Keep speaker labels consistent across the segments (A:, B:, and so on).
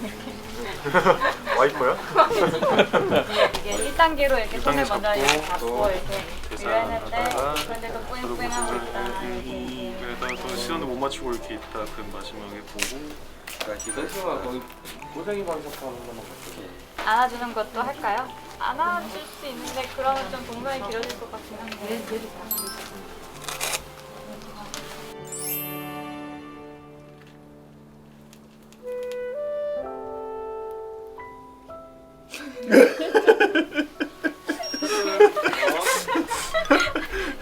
A: 와이퍼야?
B: 이게 1단계로 이렇게 손을
A: 1단계
B: 먼저 이렇게
A: 잡고,
B: 이렇게 위로했는데 그런데도 뿌잉뿌잉하고 있다 이렇게
A: 그러다가 또 시간도 못 맞추고 이렇게 있다 그 마지막에 보고
C: 기다리다가 거의 고생이 방석하는 것만 같아요.
B: 안아주는 것도 할까요? 안아줄 수 있는데 그러면 좀 동선이 길어질 것 같긴 한데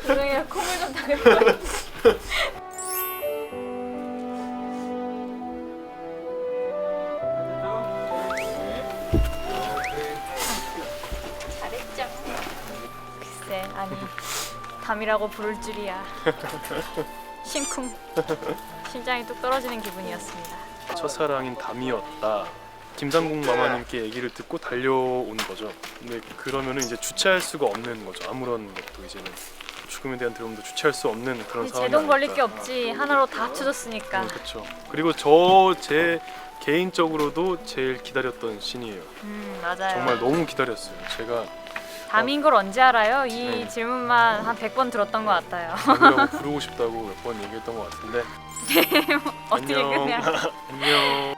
B: 죄송해요. 좀 아니 담이라고 부를 줄이야. 심쿵. 심장이 뚝 떨어지는 기분이었습니다.
A: 첫사랑인 담이었다. 김상국 마마님께 얘기를 듣고 달려온 거죠. 근데 그러면은 이제 주체할 수가 없는 거죠. 아무런 것도 이제는 죽음에 대한 두려움도 주체할 수 없는 그런 상황이
B: 제동 걸릴 게. 없지 하나로 다 합쳐졌으니까
A: 그렇죠. 그리고 저 제 개인적으로도 제일 기다렸던 신이에요.
B: 음 맞아요
A: 정말 너무 기다렸어요. 제가
B: 담인 걸 언제 알아요? 이
A: 네.
B: 질문만 한 100번 들었던 것 같아요
A: 부르고 싶다고 몇 번 얘기했던 것 같은데.
B: 어떻게
A: 안녕.
B: 그냥
A: 안녕.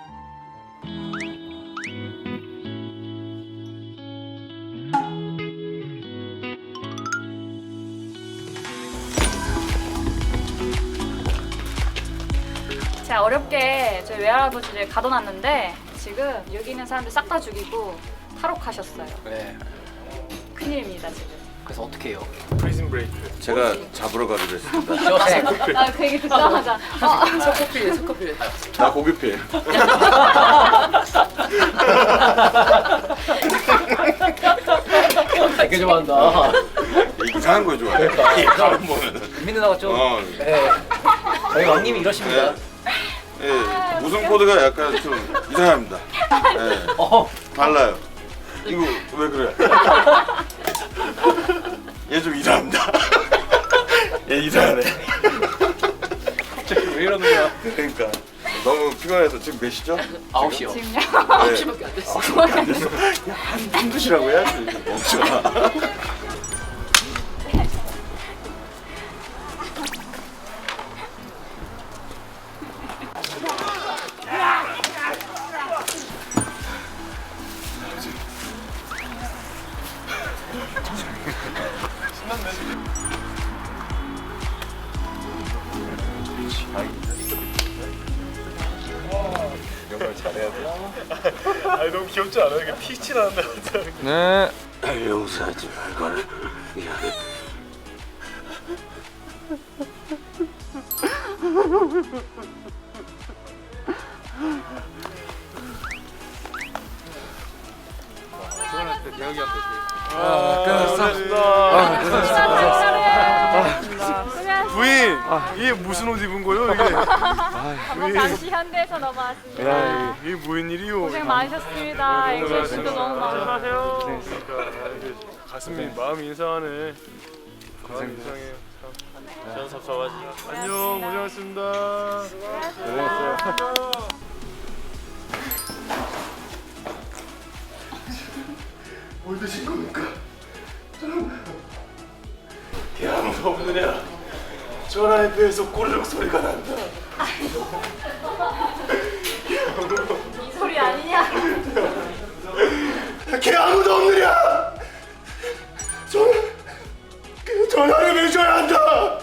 B: 어렵게 저희 외할아버지를 가둬놨는데 지금 여기 있는 사람들 싹 다 죽이고 탈옥하셨어요
C: 네.
B: 큰일입니다 지금
C: 그래서 어떻게 해요?
A: 프리즌 브레이크.
D: 제가 잡으러 가기로 했습니다.
C: 쇼생.
B: 아 그 얘기 듣자마자 어,
C: 첫커피에 첫커피에.
D: 나 고급해.
C: 되게 좋아한다.
D: 이상한 거 좋아해. 다른 보면은.
C: 민누 나가 좀
D: 어.
C: 네. 저희 왕님이 이러십니다.
D: 예, 웃음 코드가 약간 좀 이상합니다. 예,
C: 어.
D: 달라요. 이거 왜 그래? 얘 좀 이상합니다. 얘 이상하네.
C: 갑자기 왜 이러는 거야?
D: 그러니까 너무 피곤해서 지금 몇 시죠?
C: 아홉 시요.
B: 지금요?
D: 네.
C: 시밖에 안 됐어.
D: 한, 한 시라고 해야지. 멈춰. 이런 걸 잘해야 돼.
A: 아니 너무 귀엽지 않아요? 이게 피치 나는데.
C: 네.
D: 용서하지 말거라. 미안해.
A: 아,
B: 수고하셨습니다.
A: 부인, 이게 무슨 옷 입은 거요? 이게.
B: 한번 잠시 현대에서 넘어왔습니다.
A: 야, 이게 무슨 일이요?
B: 고생 많으셨습니다. 앵글 씨도 너무 많고.
A: 조심하세요. 그러니까 이게 가슴이 마음이 인상하네. 고생 이상해. 전 섭섭하지. 안녕, 고생하셨습니다. 고생했어요. 전화에 배에서 꼬르륵 소리가 난다.
B: 이 소리 아니냐?
A: 걔 아무도 없느냐? 전화, 그 전화를 매줘야 한다.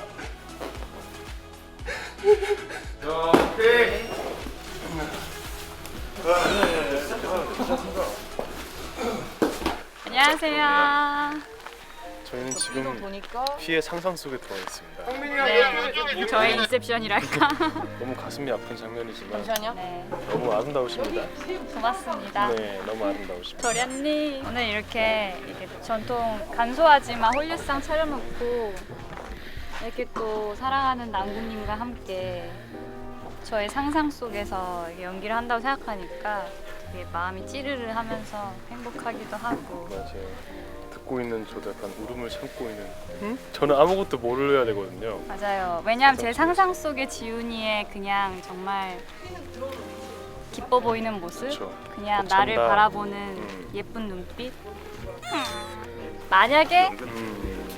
B: 안녕하세요.
A: 저희는 지금
B: 보니까
A: 피해 상상 속에 들어와 있습니다.
B: 네, 저의 인셉션이랄까.
A: 너무 가슴이 아픈 장면이지만
B: 네,
A: 너무 아름다우십니다.
B: 고맙습니다.
A: 네, 너무 아름다우십니다.
B: 도련님 오늘 이렇게, 이렇게 전통 간소하지만 홀류상 차려놓고 이렇게 또 사랑하는 남궁님과 함께 저의 상상 속에서 이렇게 연기를 한다고 생각하니까 되게 마음이 찌르르 하면서 행복하기도 하고
A: 맞아요. 듣고 있는 저도 약간 울음을 참고 있는. 저는 아무것도 모르야 되거든요.
B: 맞아요. 왜냐하면 제 상상 속의 지훈이의 그냥 정말 기뻐 보이는 모습,
A: 그렇죠.
B: 그냥
A: 벅찬다.
B: 나를 바라보는
A: 음.
B: 예쁜 눈빛. 만약에
A: 음,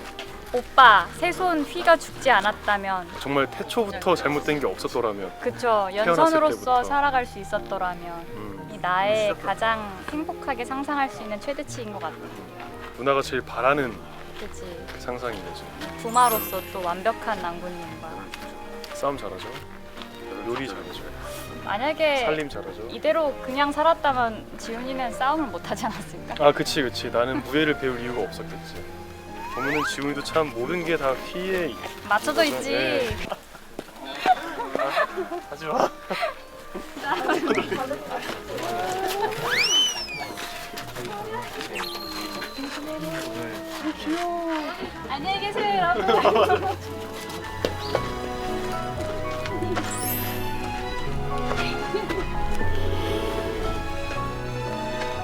B: 오빠 세손 휘가 죽지 않았다면,
A: 정말 태초부터 잘못된 게 없었더라면
B: 그쵸 연선으로서. 살아갈 수 있었더라면
A: 음,
B: 이 나의 가장 행복하게 상상할 수 있는 최대치인 것 같아.
A: 누나가 제일 바라는
B: 그치
A: 그 상상인 거죠.
B: 부마로서 또 완벽한 낭군님과
A: 싸움 잘하죠. 요리 잘하죠.
B: 만약에
A: 살림 잘하죠.
B: 이대로 그냥 살았다면 지훈이는 싸움을 못 하지 않았을까?
A: 아 그치 그치 나는 무예를 배울 이유가 없었겠지. 보면은 지훈이도 참 모든 게 다 피해
B: 맞춰져
A: 네.
B: 있지.
A: 하지 마.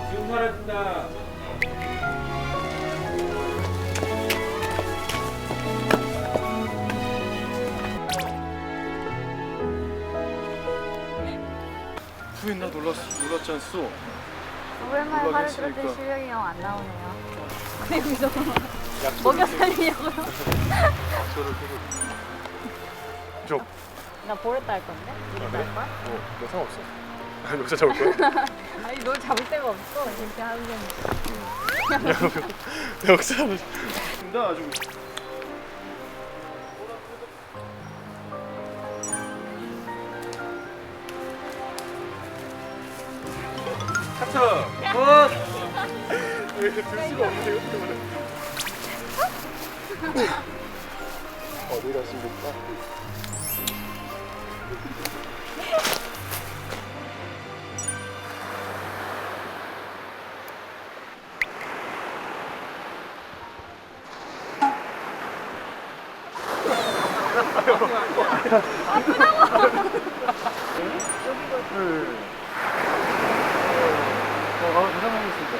C: 지금 사라진다.
A: 부인 나 놀랐 놀랐지 않소?
B: 오랜만에
A: 계시니까.
B: 들었더니 실력이 영안 나오네요. 여기서 먹여 살리려고요. 저나 보랬다 할 건데?
A: 아,
B: 이랬다
A: 그래?
B: 할 거야?
A: 어, 너 상관없어. 아, 여기서 잡을 거야?
B: 아니 너 잡을 데가 없어. 그렇게 하는 게.
A: 여기서 잡을. 나 아주.
C: 카트.
A: 왜들 수가 없네요. 때문에. 어디 가십니까? 어, 아, 대단하겠습니다.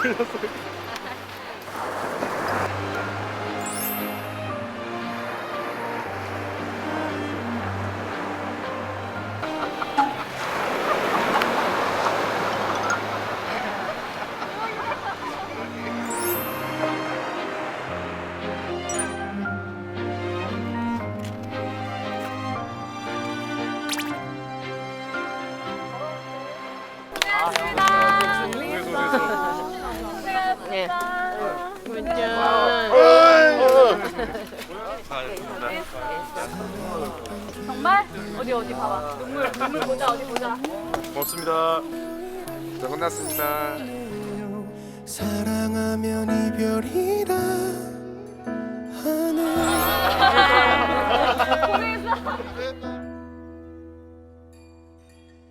B: ください。 어디 어디 봐봐. 눈물 눈물 보자 어디 보자.
A: 고맙습니다.
C: 자, 끝났습니다.
E: 사랑하면 이별이라 하네
B: 고생했어.